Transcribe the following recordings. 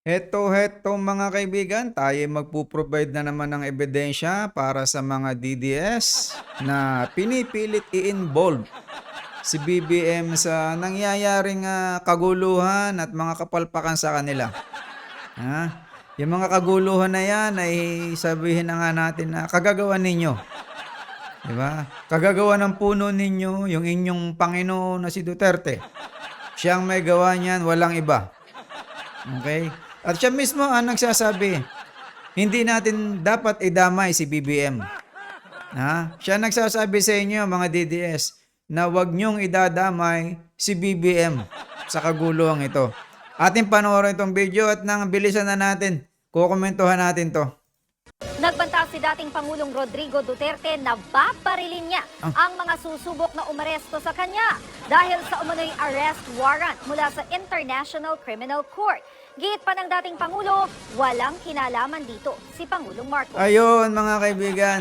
Heto, heto mga kaibigan, tayo magpo-provide na naman ng ebidensya para sa mga DDS na pinipilit i-involve si BBM sa nangyayaring ah, kaguluhan at mga kapalpakan sa kanila. Ha? Yung mga kaguluhan na yan ay sabihin na nga natin na kagagawa ninyo. Di ba? Kagagawa ng puno ninyo, yung inyong Panginoon na si Duterte. Siyang may gawa niyan, walang iba. Okay? At siya mismo ang nagsasabi, hindi natin dapat idamay si BBM. Ha? Siya nagsasabi sa inyo, mga DDS, na huwag niyong idadamay si BBM sa kaguluhan ito. Ating panoorin itong video at nang bilisan na natin, kukomentuhan natin to. Nagbanta si dating Pangulong Rodrigo Duterte na babarilin niya ang mga susubok na umaresto sa kanya dahil sa umano'y arrest warrant mula sa International Criminal Court. Git pa ng dating Pangulo, walang kinalaman dito si Pangulong Marcos. Ayun, mga kaibigan.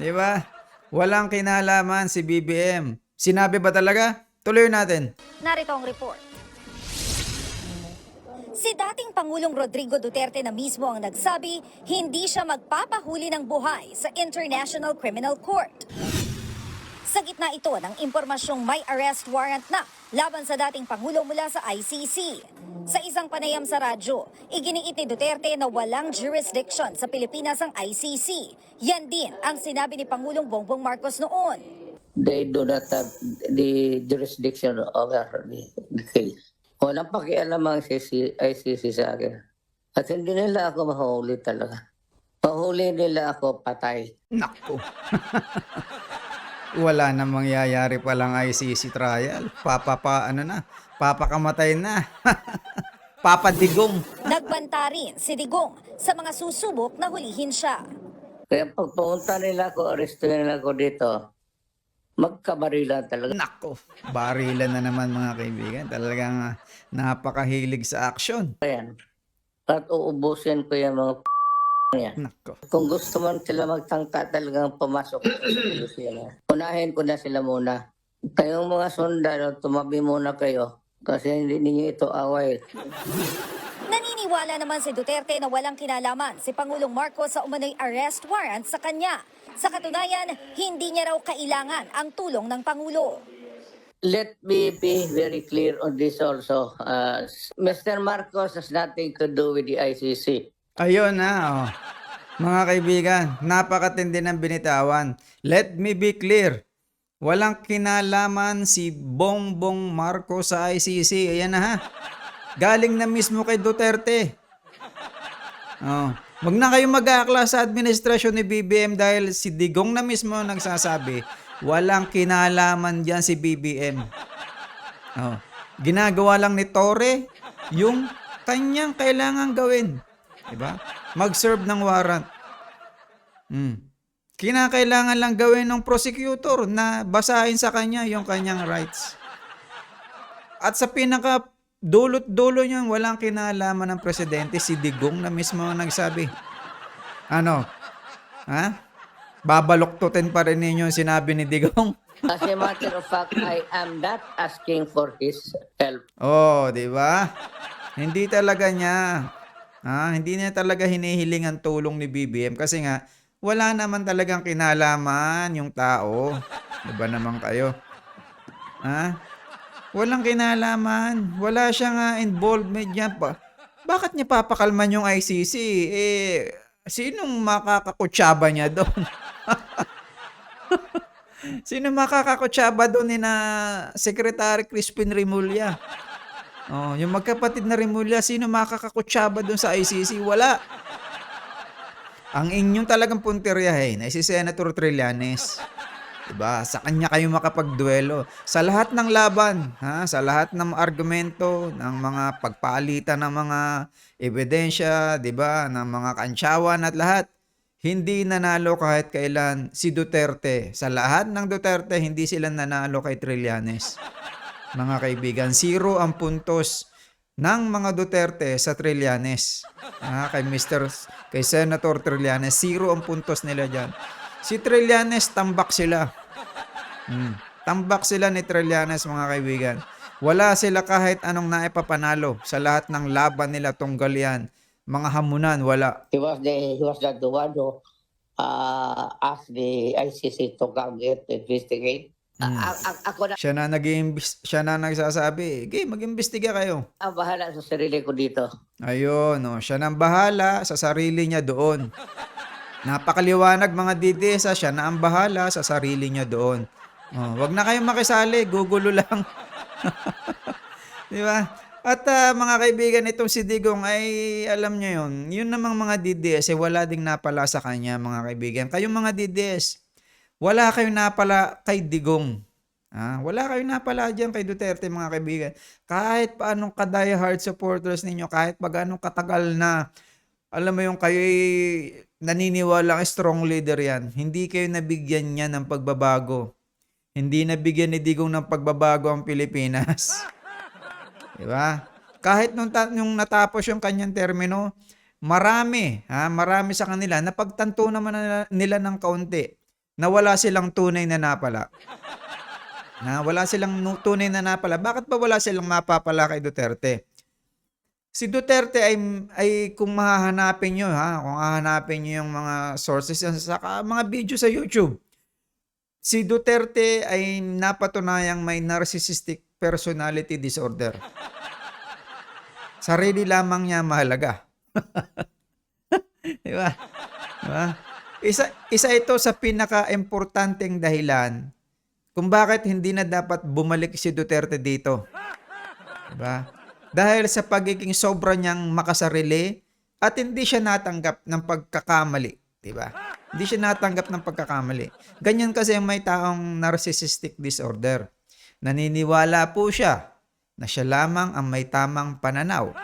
Di ba? Walang kinalaman si BBM. Sinabi ba talaga? Tuloy natin. Narito ang report. Si dating Pangulong Rodrigo Duterte na mismo ang nagsabi, hindi siya magpapahuli ng buhay sa International Criminal Court. Sa gitna ito ng impormasyong may arrest warrant na laban sa dating Pangulo mula sa ICC. Sa isang panayam sa radyo, iginiit ni Duterte na walang jurisdiction sa Pilipinas ang ICC. Yan din ang sinabi ni Pangulong Bongbong Marcos noon. they do not have the jurisdiction over the, case. Walang pakialam ang ICC, ICC sa akin. At hindi nila ako mahuli talaga. Mahuli nila ako patay. Nako. Wala na mangyayari palang ICC trial. Papa pa, ano na, papakamatay na. Papadigong. Nagbanta rin si Digong sa mga susubok na hulihin siya. Kaya pag pumunta nila ako, aresto nila ako dito, magkabarilan talaga. Nako. Barilan na naman mga kaibigan. Talagang ah, napakahilig sa action. Yan. At uubusin ko yung mga yan. Nako. Kung gusto man sila magtangka talagang pumasok sa sila. Unahin ko na sila muna. Kayong mga sundalo, tumabi muna kayo. Kasi hindi ninyo ito away. Naniniwala naman si Duterte na walang kinalaman si Pangulong Marcos sa umano'y arrest warrant sa kanya. Sa katunayan, hindi niya raw kailangan ang tulong ng Pangulo. Let me be very clear on this also. Uh, Mr. Marcos has nothing to do with the ICC. Ayun na, oh. Mga kaibigan, napakatindi ng binitawan. Let me be clear. Walang kinalaman si Bongbong Marcos sa ICC. Ayan na ha. Galing na mismo kay Duterte. Oh. Wag na kayong mag-aakla sa administrasyon ni BBM dahil si Digong na mismo nagsasabi, walang kinalaman diyan si BBM. Oh. Ginagawa lang ni Torre yung kanyang kailangan gawin. 'Di ba? Mag-serve ng warrant. Hmm. Kinakailangan lang gawin ng prosecutor na basahin sa kanya yung kanyang rights. At sa pinaka dulot-dulo niyan, walang kinalaman ng presidente, si Digong na mismo ang nagsabi. Ano? Ha? Babaloktutin pa rin ninyo yung sinabi ni Digong. As a matter of fact, I am not asking for his help. Oh, di ba? Hindi talaga niya. Ah, hindi niya talaga hinihiling ang tulong ni BBM kasi nga wala naman talagang kinalaman yung tao. 'Di ba naman kayo? Ha? Walang kinalaman. Wala siyang ah, involvement niya pa. Bakit niya papakalman yung ICC? Eh, sinong makakakutsaba niya doon? Sino makakakutsaba doon ni na Secretary Crispin Rimulya? Oh, yung magkapatid na Rimulya, sino makakakutsaba doon sa ICC? Wala. Ang inyong talagang punteriyahin ay si Senator Trillanes. Diba? Sa kanya kayo makapagduelo. Sa lahat ng laban, ha? sa lahat ng argumento, ng mga pagpalitan ng mga ebidensya, diba? ng mga kantsawan at lahat, hindi nanalo kahit kailan si Duterte. Sa lahat ng Duterte, hindi sila nanalo kay Trillanes. Mga kaibigan, zero ang puntos ng mga Duterte sa Trillanes. Ah, kay Mr. kay Senator Trillanes, zero ang puntos nila diyan. Si Trillanes tambak sila. Hmm. Tambak sila ni Trillanes mga kaibigan. Wala sila kahit anong naipapanalo sa lahat ng laban nila tunggal yan. Mga hamunan, wala. He was the he was the, one who uh, asked the ICC to come here to investigate. Mm. A- a- ako na Siya na nag siya na nagsasabi, "Okay, mag-imbestiga kayo." ang bahala sa sarili ko dito. Ayun, no, siya nang bahala sa sarili niya doon. Napakaliwanag mga DDS, ah, siya na ang bahala sa sarili niya doon. Oh, wag na kayong makisali, gugulo lang. Di ba? At ah, mga kaibigan, itong si Digong ay alam niyo yun. Yun namang mga DDS, eh, wala ding napala sa kanya mga kaibigan. Kayong mga DDS, wala kayong napala kay Digong. Ah, wala kayong napala dyan kay Duterte mga kaibigan. Kahit paanong ka-die hard supporters ninyo, kahit pa ganong katagal na, alam mo yung kayo naniniwala strong leader yan, hindi kayo nabigyan niya ng pagbabago. Hindi nabigyan ni Digong ng pagbabago ang Pilipinas. Di ba? Kahit nung, nung natapos yung kanyang termino, marami, ha, marami sa kanila, napagtanto naman na- nila ng kaunti na wala silang tunay na napala. Na wala silang tunay na napala. Bakit ba wala silang mapapala kay Duterte? Si Duterte ay, ay kung mahahanapin nyo, ha, kung hahanapin nyo yung mga sources, saka mga video sa YouTube, si Duterte ay napatunayang may narcissistic personality disorder. Sarili lamang niya mahalaga. Di ba? Isa, isa ito sa pinaka-importanteng dahilan kung bakit hindi na dapat bumalik si Duterte dito. Diba? Dahil sa pagiging sobra niyang makasarili at hindi siya natanggap ng pagkakamali. Diba? Hindi siya natanggap ng pagkakamali. Ganyan kasi may taong narcissistic disorder. Naniniwala po siya na siya lamang ang may tamang pananaw.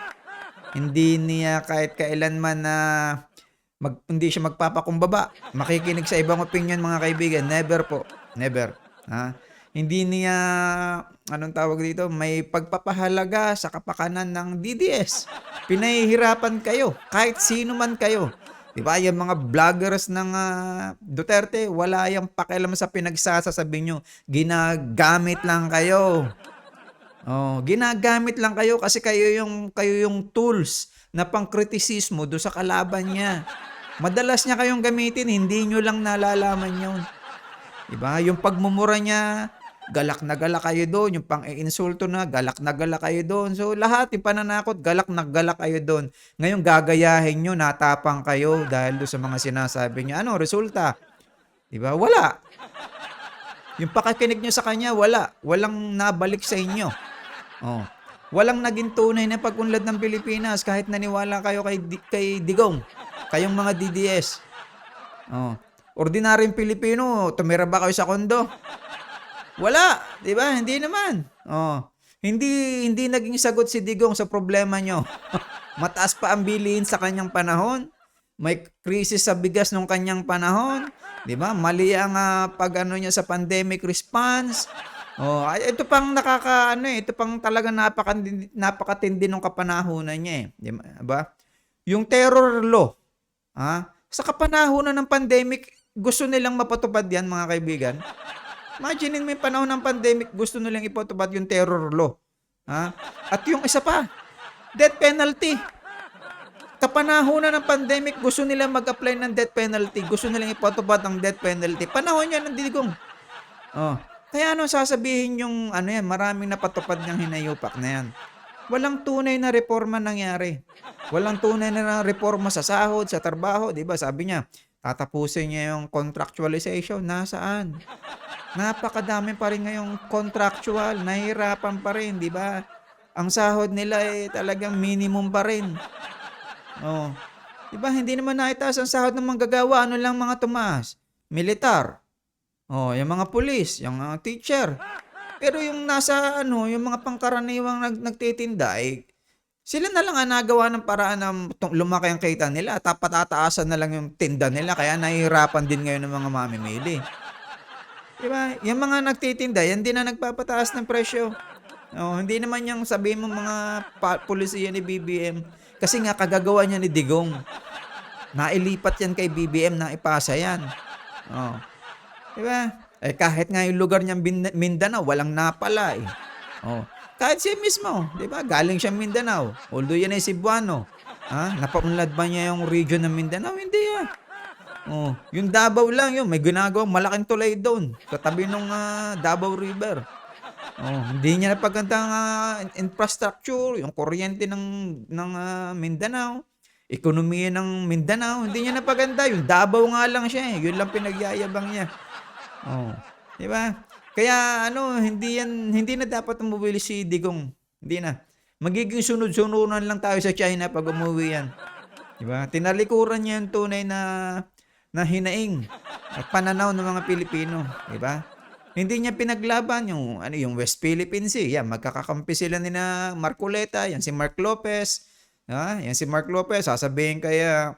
Hindi niya kahit kailanman na mag, hindi siya magpapakumbaba. Makikinig sa ibang opinion mga kaibigan. Never po. Never. Ha? Hindi niya, anong tawag dito, may pagpapahalaga sa kapakanan ng DDS. Pinahihirapan kayo. Kahit sino man kayo. Di ba? Yung mga vloggers ng ah, Duterte, wala yung pakialam sa pinagsasasabi nyo. Ginagamit lang kayo. Oh, ginagamit lang kayo kasi kayo yung kayo yung tools na pangkritisismo do sa kalaban niya. Madalas niya kayong gamitin, hindi nyo lang nalalaman yun. Diba? Yung pagmumura niya, galak na galak kayo doon. Yung pang-insulto na, galak na galak kayo doon. So lahat, yung pananakot, galak na galak kayo doon. Ngayon gagayahin nyo, natapang kayo dahil doon sa mga sinasabi niya. Ano, resulta? Diba? Wala. Yung pakikinig nyo sa kanya, wala. Walang nabalik sa inyo. Oh. Walang naging tunay na pag-unlad ng Pilipinas kahit naniwala kayo kay, kay Digong. Kayong mga DDS. Oh. Ordinaryong Pilipino, tumira ba kayo sa kondo? Wala, 'di ba? Hindi naman. Oh. Hindi hindi naging sagot si Digong sa problema nyo. Mataas pa ang bilihin sa kanyang panahon. May krisis sa bigas nung kanyang panahon. 'Di ba? Mali ang ah, pag ano niya sa pandemic response. Oh, ay, ito pang nakaka ano eh, ito pang talaga napakatindi, napakatindi nung kapanahunan niya eh, 'di ba? Yung terror law, ha? Sa kapanahunan ng pandemic, gusto nilang mapatupad 'yan, mga kaibigan. Imagine yung panahon ng pandemic, gusto nilang ipatupad yung terror law. Ha? At yung isa pa, death penalty. Kapanahonan ng pandemic, gusto nilang mag-apply ng death penalty. Gusto nilang ipatupad ng death penalty. Panahon yan ng digong. Oh. Kaya ano sasabihin yung ano yan, maraming napatupad ng hinayupak na yan. Walang tunay na reforma nangyari. Walang tunay na reforma sa sahod, sa trabaho, 'di ba? Sabi niya, tatapusin niya yung contractualization. Nasaan? Napakadami pa rin ngayong contractual, nahihirapan pa rin, 'di ba? Ang sahod nila ay talagang minimum pa rin. Oh. 'Di ba? Hindi naman naitaas ang sahod ng manggagawa, ano lang mga tumaas? Militar. Oh, yung mga pulis, yung mga teacher. Pero yung nasa ano, yung mga pangkaraniwang nag, nagtitinda ay sila na lang ang nagawa ng paraan tum- lumaki ang kita nila. Tapat tataasan na lang yung tinda nila kaya nahihirapan din ngayon ng mga mamimili. Di ba? Yung mga nagtitinda, yan din na nagpapataas ng presyo. Oh, hindi naman yung sabihin mo mga pulisiya ni BBM kasi nga kagagawa niya ni Digong. Nailipat yan kay BBM na ipasa yan. Oh. Di ba? Eh kahit nga yung lugar niyang Mindanao, walang napala eh. Oh. Kahit siya mismo, di ba? Galing siya Mindanao. Although yan ay Cebuano. Ha? Napaunlad ba niya yung region ng Mindanao? Hindi ah. Oh, yung Davao lang yun, may ginagawang malaking tulay doon sa tabi ng Davao River. Oh, hindi niya napagandang ah, infrastructure, yung kuryente ng ng ah, Mindanao, ekonomiya ng Mindanao, hindi niya napaganda. Yung Davao nga lang siya, eh. yun lang pinagyayabang niya. Oh, di ba? Kaya ano, hindi yan hindi na dapat umuwi si Digong. Hindi na. Magiging sunod-sunuran lang tayo sa China pag umuwi yan. Di ba? Tinalikuran niya yung tunay na na hinaing at pananaw ng mga Pilipino, di ba? Hindi niya pinaglaban yung ano yung West Philippine Sea. Yan, magkakakampi sila ni na Marcoleta, yan si Mark Lopez. Ha? Yan si Mark Lopez, sasabihin kaya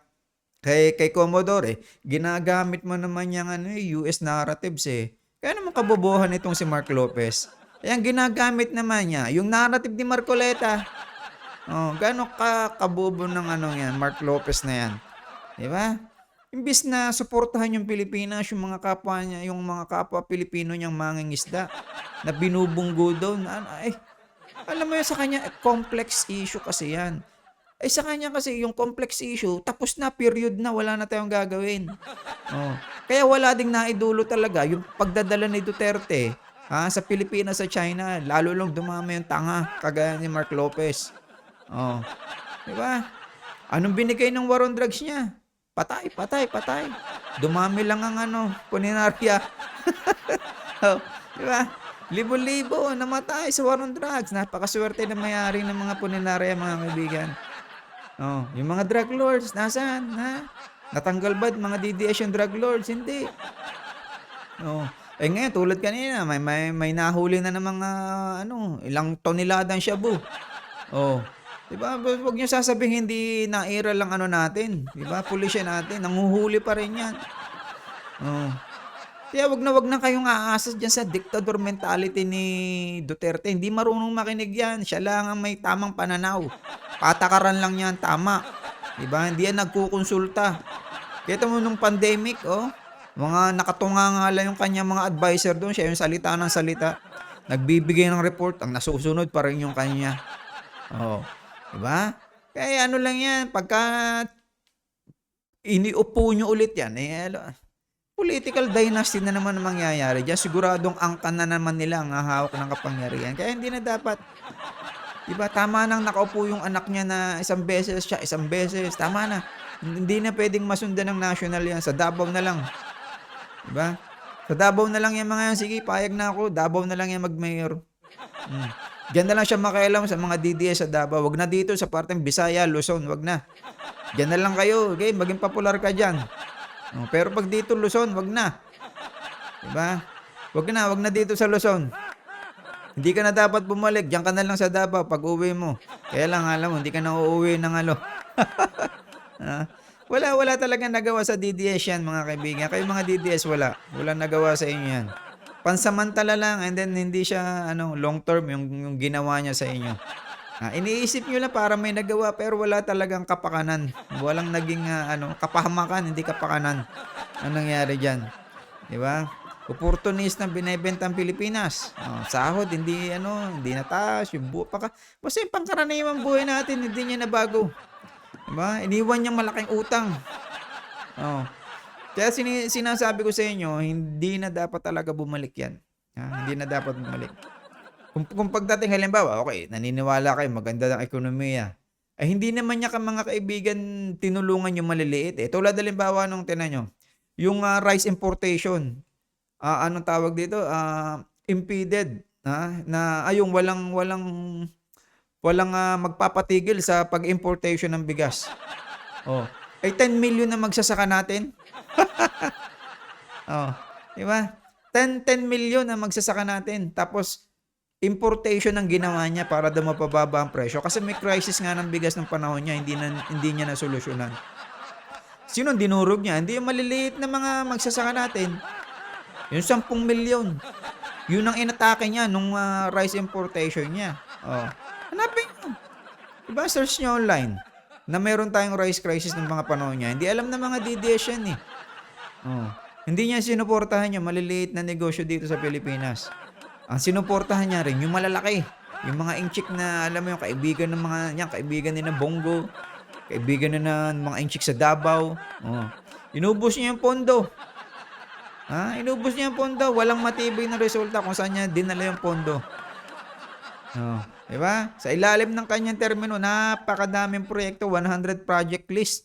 kay kay Commodore, eh, ginagamit mo naman yung ano, eh, US narratives eh. Kaya naman kabobohan itong si Mark Lopez. Ayan, ginagamit naman niya. Yung narrative ni Marcoleta. Oh, gaano ka kabobo ng ano yan, Mark Lopez na yan. Di ba? Imbis na suportahan yung Pilipinas, yung mga kapwa niya, yung mga kapwa Pilipino niyang mangingisda na binubunggo ano, eh, alam mo yun sa kanya, eh, complex issue kasi yan. Eh sa kanya kasi yung complex issue, tapos na, period na, wala na tayong gagawin. Oh. Kaya wala ding naidulo talaga yung pagdadala ni Duterte ha, sa Pilipinas sa China. Lalo lang dumami yung tanga, kagaya ni Mark Lopez. Oh. Di ba? Anong binigay ng war on drugs niya? Patay, patay, patay. Dumami lang ang ano, puninarya. oh, di ba? Libo-libo namatay sa war on drugs. Napakaswerte na mayari ng mga puninarya, mga kaibigan. Oh, yung mga drug lords, nasaan? Ha? Natanggal ba mga DDS yung drug lords? Hindi. Oh. Eh ngayon, tulad kanina, may, may, may nahuli na ng mga, ano, ilang toneladang shabu. Oh. Di ba? Huwag niyo sasabihin hindi naira lang ano natin. Di ba? Pulisya natin. Nanguhuli pa rin yan. Oh. Kaya wag na wag na kayong aasas dyan sa dictator mentality ni Duterte. Hindi marunong makinig yan. Siya lang ang may tamang pananaw. Patakaran lang yan, tama. Diba? Hindi yan nagkukonsulta. Kita mo nung pandemic, oh, mga nakatunga nga lang yung kanya mga advisor doon. Siya yung salita ng salita. Nagbibigay ng report. Ang nasusunod pa rin yung kanya. Oh. Diba? Kaya ano lang yan, pagka iniupo nyo ulit yan, eh, alo- political dynasty na naman ang mangyayari dyan. Siguradong angkan na naman nila ang hahawak ng kapangyarihan. Kaya hindi na dapat. Diba? Tama nang nakaupo yung anak niya na isang beses siya, isang beses. Tama na. Hindi na pwedeng masundan ng national yan. Sa Davao na lang. Diba? Sa Davao na lang yan mga yan. Sige, payag na ako. Davao na lang yan mag-mayor. Hmm. Diyan na lang siya makialam sa mga DDS sa Davao. Wag na dito sa parteng Bisaya, Luzon. Wag na. Diyan na lang kayo. Okay? Maging popular ka dyan. Oh, pero pag dito Luzon, wag na. Diba? Wag na, wag na dito sa Luzon. Hindi ka na dapat bumalik. Diyan ka na lang sa Davao pag uwi mo. Kaya lang, alam mo, hindi ka na uuwi ng ano. Ah, wala, wala talaga nagawa sa DDS yan, mga kaibigan. Kayo mga DDS, wala. Wala nagawa sa inyo yan. Pansamantala lang and then hindi siya ano long term yung, yung ginawa niya sa inyo. Ah, iniisip niyo lang para may nagawa pero wala talagang kapakanan. Walang naging ah, ano kapahamakan, hindi kapakanan. Anong nangyari diyan? 'Di ba? Opportunist na binebenta ang Pilipinas. Oh, sahod hindi ano, hindi nataas, yung buhay pa basta yung pangkaraniwang buhay natin hindi niya nabago. 'Di ba? Iniwan niyang malaking utang. Oh. Kaya sini- sinasabi ko sa inyo, hindi na dapat talaga bumalik 'yan. Ha? Hindi na dapat bumalik. Kung, kung pagdating halimbawa, okay, naniniwala kayo, maganda ng ekonomiya. Ay hindi naman niya ka mga kaibigan tinulungan yung maliliit. Eh. Tulad halimbawa nung tinan nyo, yung ah, rice importation, ah, anong tawag dito? Ah, impeded. Ha? Na ayong walang walang walang ah, magpapatigil sa pag-importation ng bigas. Oh. Ay 10 million na magsasaka natin. oh, di ba? 10 10 million na magsasaka natin. Tapos importation ang ginawa niya para daw mapababa ang presyo kasi may crisis nga ng bigas ng panahon niya, hindi na hindi niya nasolusyonan. Sino dinurog niya? Hindi yung maliliit na mga magsasaka natin. Yung 10 milyon. Yun ang inatake niya nung ah, rice importation niya. Oh. Hanapin niyo. Diba, search niyo online na meron tayong rice crisis ng mga panahon niya. Hindi alam ng mga DDS yan eh. Oh. Hindi niya sinuportahan yung maliliit na negosyo dito sa Pilipinas. Ang sinuportahan niya rin yung malalaki. Yung mga inchik na, alam mo yung kaibigan ng mga, yan, kaibigan ni na Bongo, kaibigan na ng mga inchik sa Davao. Oh. Inubos niya yung pondo. Ha? Inubos niya yung pondo. Walang matibay na resulta kung saan niya dinala yung pondo. Oh, 'di ba? Sa ilalim ng kanyang termino, napakadaming proyekto, 100 project list.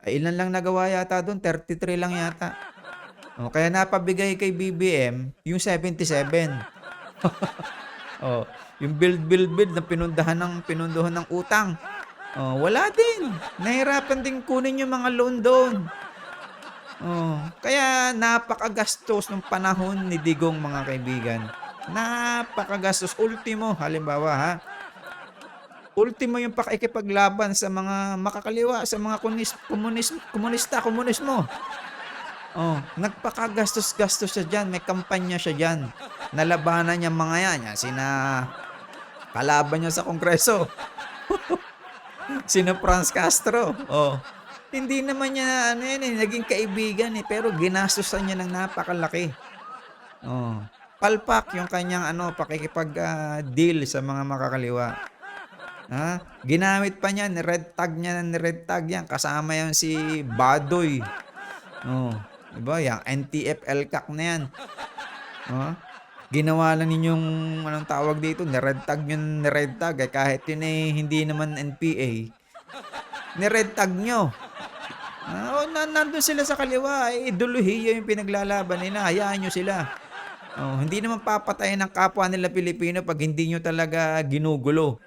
Ay ilan lang nagawa yata doon? 33 lang yata. Oh, kaya napabigay kay BBM yung 77. oh, yung build build build na pinundahan ng pinunduhan ng utang. Oh, wala din. Nahirapan din kunin yung mga loan doon. Oh, kaya napakagastos ng panahon ni Digong mga kaibigan. Napakagastos. Ultimo, halimbawa ha. Ultimo yung pakikipaglaban sa mga makakaliwa, sa mga kunis, komunis, komunista, komunismo. Oh, nagpakagastos-gastos siya dyan. May kampanya siya dyan. Nalabanan niya mga yan. Yan, sina kalaban niya sa kongreso. sina Franz Castro. Oh. Hindi naman niya ano yan eh, naging kaibigan eh, pero ginastosan niya ng napakalaki. Oh. Palpak yung kanyang ano, pakikipag ah, deal sa mga makakaliwa. Ha? Ginamit pa niya, ni-red tag niya, ni-red tag yan. Kasama yan si Badoy. Oh. Diba? Yung NTF LCAC na yan. Oh. Ginawa lang ninyong anong tawag dito, ni-red tag yun, ni-red tag. Eh, kahit yun eh, hindi naman NPA. Ni-red tag nyo. Oh, na, nandun sila sa kaliwa. Eh, ideolohiya yung pinaglalaban nila. Hayaan nyo sila. Oh, hindi naman papatayin ng kapwa nila Pilipino pag hindi nyo talaga ginugulo.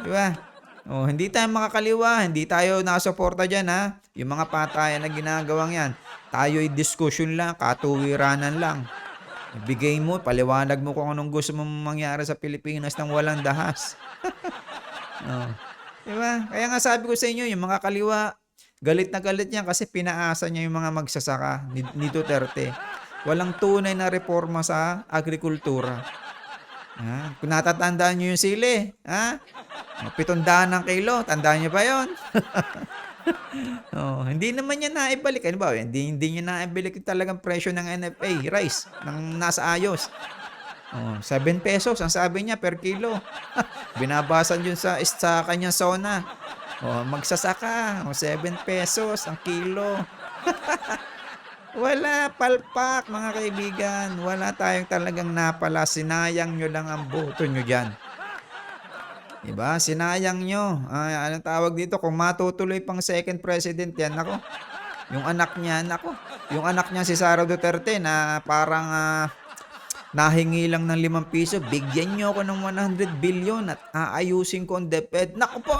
Di ba? Oh, hindi tayo makakaliwa, hindi tayo nakasuporta diyan ha. Yung mga patayan na ginagawang yan, tayo'y discussion lang, katuwiranan lang. Ibigay mo, paliwanag mo kung anong gusto mong mangyari sa Pilipinas nang walang dahas. oh. Di ba? Kaya nga sabi ko sa inyo, yung mga kaliwa, galit na galit yan kasi pinaasa niya yung mga magsasaka ni, ni Duterte. Walang tunay na reforma sa agrikultura. Ha? Kung natatandaan nyo yung sili, ha? O, Pitong-daan ng kilo, tandaan nyo ba yon? oh, hindi naman niya naibalik. Ano ba? Hindi, hindi niya naibalik yung talagang presyo ng NFA, rice, ng nasa ayos. Oh, 7 pesos ang sabi niya per kilo. Binabasan yun sa, sa kanyang zona. Oh, magsasaka, oh, 7 pesos ang kilo. Wala, palpak mga kaibigan. Wala tayong talagang napala. Sinayang nyo lang ang boto nyo dyan. Diba? Sinayang nyo. Ay, anong tawag dito? Kung matutuloy pang second president yan, ako. Yung anak niya, ako. Yung anak niya si Sara Duterte na parang ah, nahingi lang ng 5 piso. Bigyan nyo ako ng 100 billion at aayusin ko ang DepEd. Naku po!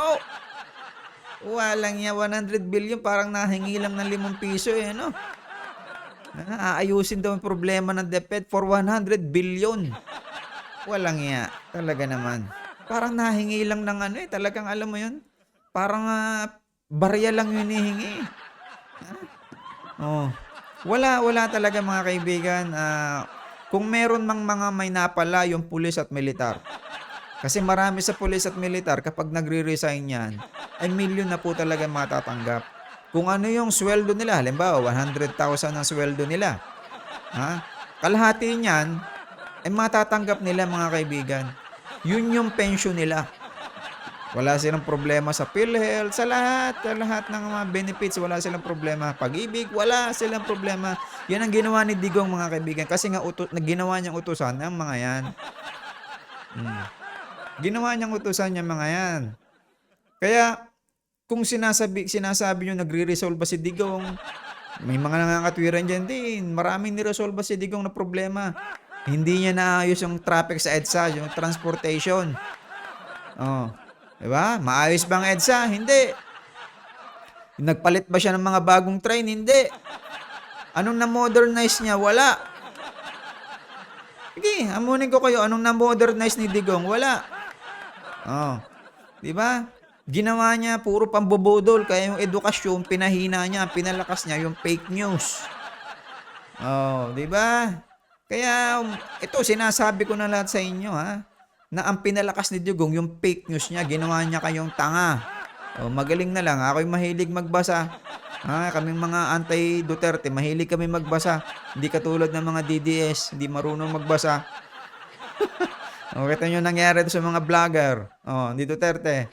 Walang niya 100 billion. Parang nahingi lang ng 5 piso eh, no? Ah, aayusin daw ang problema ng DepEd for 100 billion. Walang iya. Talaga naman. Parang nahingi lang ng ano eh. Talagang alam mo yun. Parang ah, barya lang yun hihingi. Ah. Oh. Wala, wala talaga mga kaibigan. Ah, kung meron mang mga may napala yung pulis at militar. Kasi marami sa pulis at militar kapag nagre-resign yan, ay milyon na po talaga matatanggap kung ano yung sweldo nila, halimbawa 100,000 ang sweldo nila. Ha? Kalahati niyan ay matatanggap nila mga kaibigan. Yun yung pension nila. Wala silang problema sa PhilHealth, sa lahat, sa lahat ng mga benefits, wala silang problema. Pag-ibig, wala silang problema. Yan ang ginawa ni Digong mga kaibigan. Kasi nga uto, ginawa niyang utusan ang mga yan. Hmm. Ginawa niyang utusan yung mga yan. Kaya, kung sinasabi, sinasabi nyo nagre-resolve ba si Digong, may mga nangangatwiran dyan din. Maraming niresolve ba si Digong na problema. Hindi niya naayos yung traffic sa EDSA, yung transportation. Oh. Diba? Maayos ba ang EDSA? Hindi. Nagpalit ba siya ng mga bagong train? Hindi. Anong na-modernize niya? Wala. Sige, amunin ko kayo. Anong na-modernize ni Digong? Wala. Oh. Diba? Ginawa niya puro pambobodol. Kaya yung edukasyon, pinahina niya, pinalakas niya yung fake news. Oh, di ba? Kaya um, ito sinasabi ko na lahat sa inyo ha na ang pinalakas ni Dugong yung fake news niya, ginawa niya kayong tanga. Oh, magaling na lang, ako'y mahilig magbasa. Ha, kaming mga anti-Duterte, mahilig kami magbasa. Hindi katulad ng mga DDS, hindi marunong magbasa. O, kita nyo nangyari sa mga vlogger. O, di Duterte.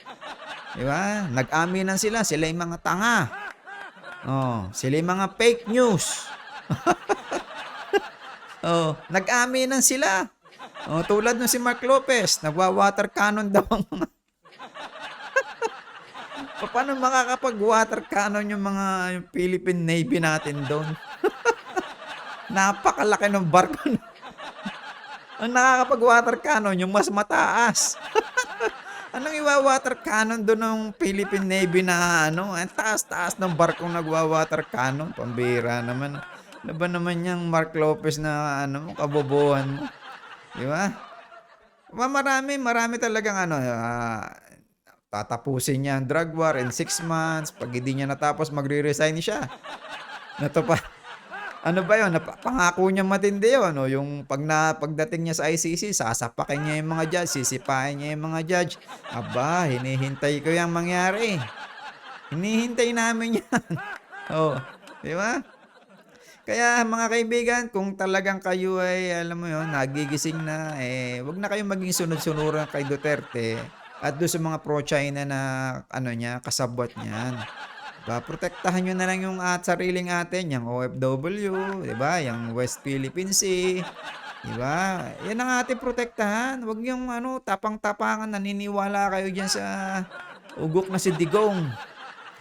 Di ba? Nag-aminan sila. Sila yung mga tanga. O, sila yung mga fake news. o, nag-aminan sila. O, tulad ng si Mark Lopez. Nagwa-water cannon daw ang mga Paano makakapag-water cannon yung mga yung Philippine Navy natin doon? Napakalaki ng barko. Ang nakakapag-water cannon, yung mas mataas. Anong iwa-water cannon doon ng Philippine Navy na ano? Ang taas-taas ng barkong nagwa-water cannon. Pambira naman. Ano ba naman yung Mark Lopez na ano, kabobohan mo? Di ba? Ma- Marami, marami talagang ano, ah, tatapusin niya ang drug war in six months. Pag hindi niya natapos, magre-resign siya. Nato pa. Ano ba yun? Pangako niya matindi yun. No? Yung pag na, pagdating niya sa ICC, sasapakin niya yung mga judge, sisipahin niya yung mga judge. Aba, hinihintay ko yung mangyari. Hinihintay namin yan. oh, di ba? Kaya mga kaibigan, kung talagang kayo ay, alam mo yun, nagigising na, eh, wag na kayong maging sunod-sunuran kay Duterte at doon sa mga pro-China na, ano niya, kasabot niyan. Diba? Protektahan nyo na lang yung at sariling atin, yung OFW, di ba? Yung West Philippine Sea, di ba? Yan ang ating protektahan. Huwag yung ano, tapang-tapangan, naniniwala kayo dyan sa ugok na si Digong.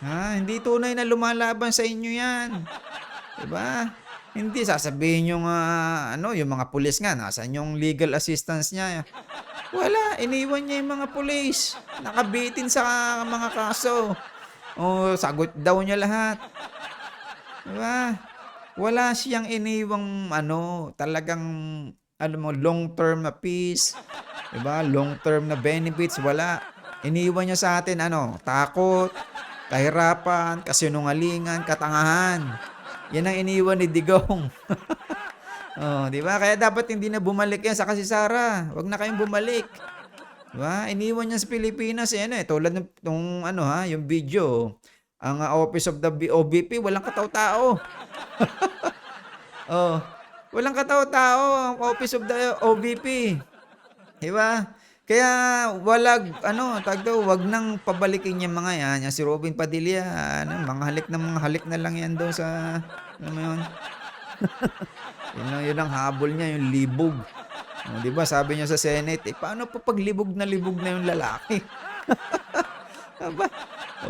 Ha? Hindi tunay na lumalaban sa inyo yan. Diba? Hindi sasabihin yung ah, ano, yung mga pulis nga, nasan yung legal assistance niya? Wala, iniwan niya yung mga pulis. Nakabitin sa mga kaso. O, sagot daw niya lahat. Diba? Wala siyang iniwang ano, talagang alam mo, long-term na peace. Diba? Long-term na benefits, wala. Iniwan niya sa atin ano, takot, kahirapan, kasinungalingan, katangahan. Yan ang iniwan ni Digong. oh, di ba? Kaya dapat hindi na bumalik yan sa kasi Sara. Huwag na kayong bumalik. Di ba? Iniwan niya sa Pilipinas eh, ano eh, tulad ng tong, ano ha, yung video. Ang uh, Office of the B- OBP, walang kataw-tao. oh, walang kataw-tao ang Office of the OBP. Di ba? Kaya walag, ano, tag daw, wag nang pabalikin yung mga yan. Yung si Robin Padilla, ano, mga halik na mga halik na lang yan doon sa, ano yun? yun, yun ang habol niya, yung libog. O, di ba, sabi niya sa Senate, eh, paano pa pag libog na libog na yung lalaki? Aba,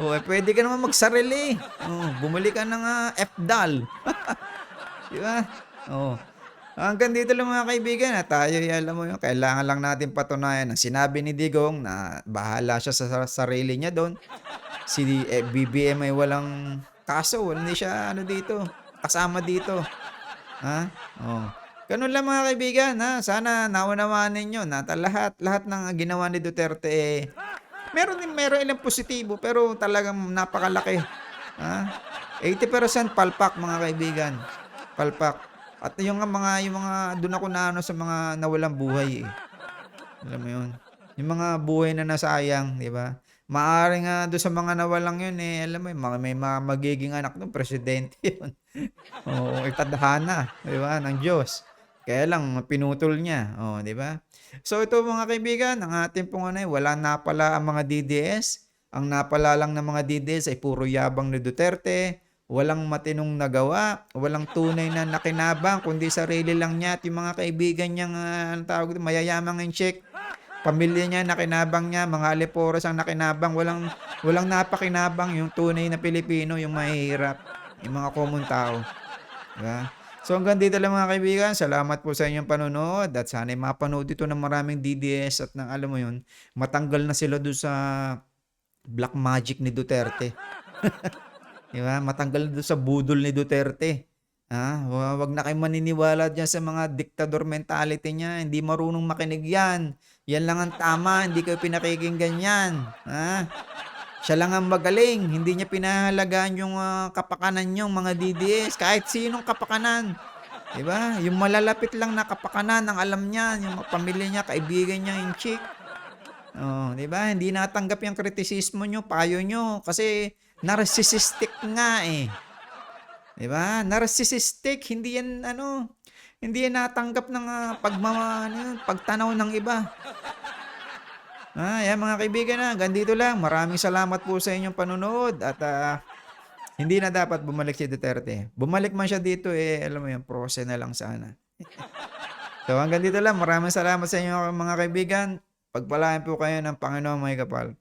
oh, eh, pwede ka naman magsarili. Oh, bumili ka ng ah, FDAL. di ba? Oh. Hanggang dito lang mga kaibigan at tayo ay alam mo yun, kailangan lang natin patunayan na sinabi ni Digong na bahala siya sa, sa sarili niya doon. Si eh, BBM ay walang kaso, wala hindi siya ano dito, kasama dito. Ha? Oh. Ganun lang mga kaibigan, ha? Sana naunawaan ninyo na lahat lahat ng ginawa ni Duterte eh, meron din meron ilang positibo pero talagang napakalaki. Ha? 80% palpak mga kaibigan. Palpak. At yung mga yung mga doon ako na ano sa mga nawalang buhay eh. Alam mo 'yun. Yung mga buhay na nasayang, 'di ba? Maaari nga doon sa mga nawalang 'yun eh, alam mo, mga may mga magiging anak ng presidente 'yun. Oo, itadhana, 'di ba, ng Diyos. Kaya lang pinutol niya, oh, 'di ba? So ito mga kaibigan, ang ating pong ano, eh, wala na pala ang mga DDS. Ang napala lang ng mga DDS ay puro yabang ni Duterte. Walang matinong nagawa, walang tunay na nakinabang, kundi sarili lang niya at yung mga kaibigan niyang, uh, ang tawag dito, mayayamang in check. Pamilya niya, nakinabang niya, mga Aleporos ang nakinabang, walang, walang napakinabang yung tunay na Pilipino, yung mahihirap, yung mga common tao. Diba? So hanggang dito lang mga kaibigan, salamat po sa inyong panonood at sana mapanood ito ng maraming DDS at ng alam mo yun, matanggal na sila doon sa black magic ni Duterte. Di ba? Matanggal doon sa budol ni Duterte. Ha? Wa- Wag na kayong maniniwala diyan sa mga diktador mentality niya. Hindi marunong makinig yan. Yan lang ang tama. Hindi kayo pinakikinggan yan. Ha? Siya lang ang magaling. Hindi niya pinahalagaan yung ah, kapakanan yung mga DDS. Kahit sinong kapakanan. Di ba? Yung malalapit lang na kapakanan ang alam niya. Yung pamilya niya, kaibigan niya, yung chick. Oh, 'di ba? Hindi natanggap yung kritisismo nyo, payo nyo kasi narcissistic nga eh. 'Di ba? Narcissistic, hindi yan ano, hindi yan natanggap ng ah, pagmama, ano pagtanaw ng iba. Ah, yan mga kaibigan na, ganito lang. Maraming salamat po sa inyong panonood at ah, hindi na dapat bumalik si Duterte. Bumalik man siya dito eh, alam mo yun, prose na lang sana. so hanggang dito lang, maraming salamat sa inyo mga kaibigan. Pagpalain po kayo ng Panginoon mga kapal.